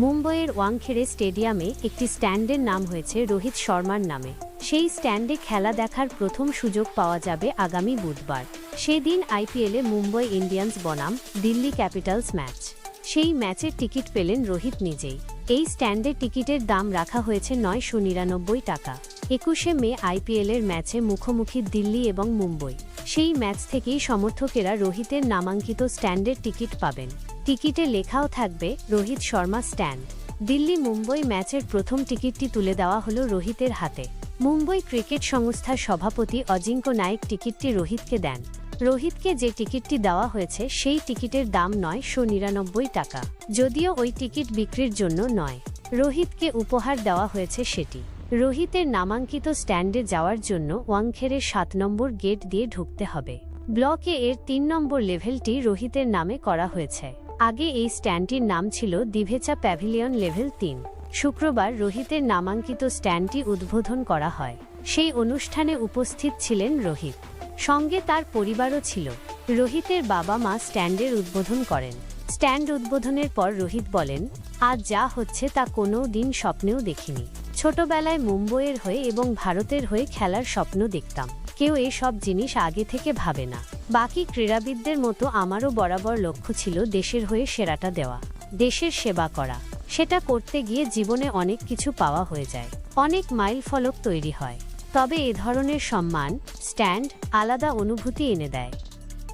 মুম্বইয়ের ওয়াংখেড়ে স্টেডিয়ামে একটি স্ট্যান্ডের নাম হয়েছে রোহিত শর্মার নামে। সেই স্ট্যান্ডে খেলা দেখার প্রথম সুযোগ পাওয়া যাবে আগামী বুধবার। সেদিন আইপিএলে মুম্বই ইন্ডিয়ান্স বনাম দিল্লি ক্যাপিটালস ম্যাচ। সেই ম্যাচের টিকিট পেলেন রোহিত নিজেই। এই স্ট্যান্ডের টিকিটের দাম রাখা হয়েছে নয়শো নিরানব্বই টাকা। একুশে মে আইপিএলের ম্যাচে মুখোমুখি দিল্লি এবং মুম্বই। সেই ম্যাচ থেকেই সমর্থকেরা রোহিতের নামাঙ্কিত স্ট্যান্ডের টিকিট পাবেন। টিকিটে লেখাও থাকবে রোহিত শর্মা স্ট্যান্ড। দিল্লি মুম্বই ম্যাচের প্রথম টিকিটটি তুলে দেওয়া হলো রোহিতের হাতে। মুম্বই ক্রিকেট সংস্থার সভাপতি অজিঙ্ক নায়েক টিকিটটি রোহিতকে দেন। রোহিতকে যে টিকিটটি দেওয়া হয়েছে সেই টিকিটের দাম নয় শো নিরানব্বই টাকা। যদিও ওই টিকিট বিক্রির জন্য নয়। রোহিতকে উপহার দেওয়া হয়েছে সেটি। রোহিতের নামাঙ্কিত স্ট্যান্ডে যাওয়ার জন্য ওয়াংখেড়ের সাত নম্বর গেট দিয়ে ঢুকতে হবে। ব্লকে এর তিন নম্বর লেভেলটি রোহিতের নামে করা হয়েছে। আগে এই স্ট্যান্ডটির নাম ছিল দিভেচা প্যাভিলিয়ন লেভেল তিন। শুক্রবার রোহিতের নামাঙ্কিত স্ট্যান্ডটি উদ্বোধন করা হয়। সেই অনুষ্ঠানে উপস্থিত ছিলেন রোহিত। সঙ্গে তার পরিবারও ছিল। রোহিতের বাবা মা স্ট্যান্ডের উদ্বোধন করেন। স্ট্যান্ড উদ্বোধনের পর রোহিত বলেন, আজ যা হচ্ছে তা কোনো দিন স্বপ্নেও দেখিনি। ছোটবেলায় মুম্বইয়ের হয়ে এবং ভারতের হয়ে খেলার স্বপ্ন দেখতাম। কেউ এসব জিনিস আগে থেকে ভাবে না। বাকি ক্রীড়াবিদদের মতো আমারও বরাবর লক্ষ্য ছিল দেশের হয়ে সেরাটা দেওয়া, দেশের সেবা করা। সেটা করতে গিয়ে জীবনে অনেক কিছু পাওয়া হয়ে যায়। অনেক মাইল ফলক তৈরি হয়। তবে এ ধরনের সম্মান, স্ট্যান্ড, আলাদা অনুভূতি এনে দেয়।